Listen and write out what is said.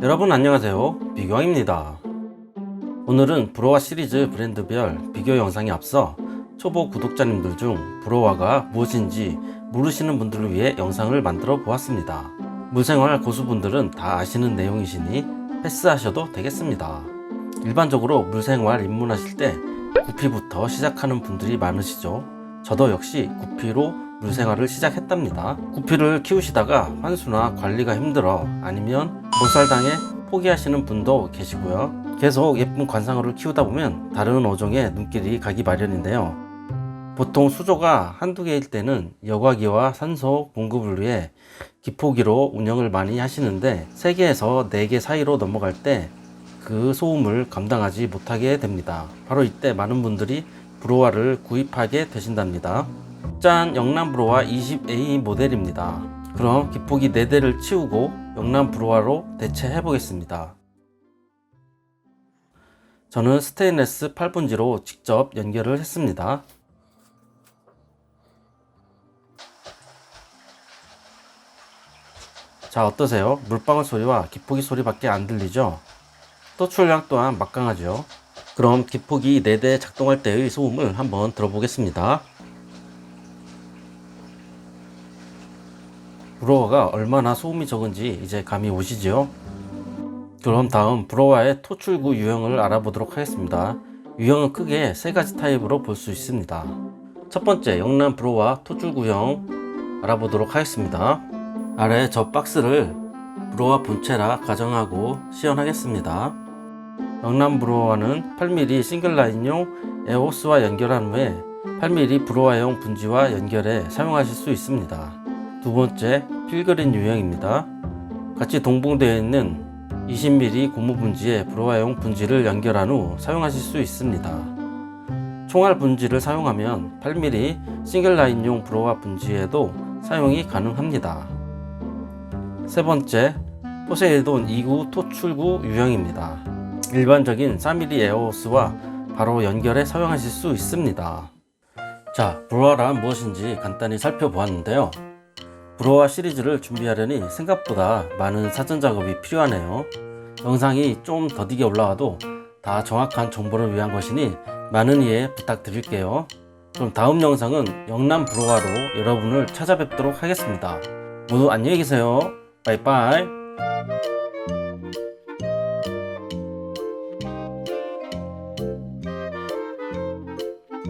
여러분 안녕하세요. 비교왕입니다. 오늘은 브로와 시리즈 브랜드별 비교 영상에 앞서 초보 구독자님들 중 브로와가 무엇인지 모르시는 분들을 위해 영상을 만들어 보았습니다. 물생활 고수분들은 다 아시는 내용이시니 패스하셔도 되겠습니다 일반적으로 물생활 입문하실 때 구피부터 시작하는 분들이 많으시죠 저도 역시 구피로 물생활을 시작했답니다. 구피를 키우시다가 환수나 관리가 힘들어 아니면 몰살당해 포기하시는 분도 계시고요. 계속 예쁜 관상어를 키우다 보면 다른 어종의 눈길이 가기 마련인데요. 보통 수조가 한두 개일 때는 여과기와 산소 공급을 위해 기포기로 운영을 많이 하시는데 3개에서 4개 사이로 넘어갈 때 그 소음을 감당하지 못하게 됩니다. 바로 이때 많은 분들이 브로와를 구입하게 되신답니다. 짠 영남 브로와 20A 모델입니다. 그럼 기폭이 4대를 치우고 영남 브로와로 대체해 보겠습니다. 저는 스테인레스 8분지로 직접 연결을 했습니다. 자 어떠세요? 물방울 소리와 기폭이 소리밖에 안 들리죠? 또 출력 또한 막강하죠. 그럼 기폭이 4대 작동할 때의 소음을 한번 들어보겠습니다. 브로워가 얼마나 소음이 적은지 이제 감이 오시죠? 그럼 다음 브로와의 토출구 유형을 알아보도록 하겠습니다. 유형은 크게 세 가지 타입으로 볼 수 있습니다. 첫 번째 영남 브로와 토출구형 알아보도록 하겠습니다. 아래 저 박스를 브로와 본체라 가정하고 시연하겠습니다. 영남 브로와는 8mm 싱글 라인용 에오스와 연결한 후에 8mm 브로와용 분지와 연결해 사용하실 수 있습니다. 두 번째 필그린 유형입니다. 같이 동봉되어 있는 20mm 고무 분지에 브로와용 분지를 연결한 후 사용하실 수 있습니다. 총알 분지를 사용하면 8mm 싱글 라인용 브로와 분지에도 사용이 가능합니다. 세 번째 포세이돈 2구 토출구 유형입니다. 일반적인 3mm 에어호스와 바로 연결해 사용하실 수 있습니다. 자, 브로아란 무엇인지 간단히 살펴보았는데요. 브로아 시리즈를 준비하려니 생각보다 많은 사전 작업이 필요하네요. 영상이 좀 더디게 올라와도 다 정확한 정보를 위한 것이니 많은 이해 부탁드릴게요. 그럼 다음 영상은 영남 브로아로 여러분을 찾아뵙도록 하겠습니다. 모두 안녕히 계세요. 빠이빠이.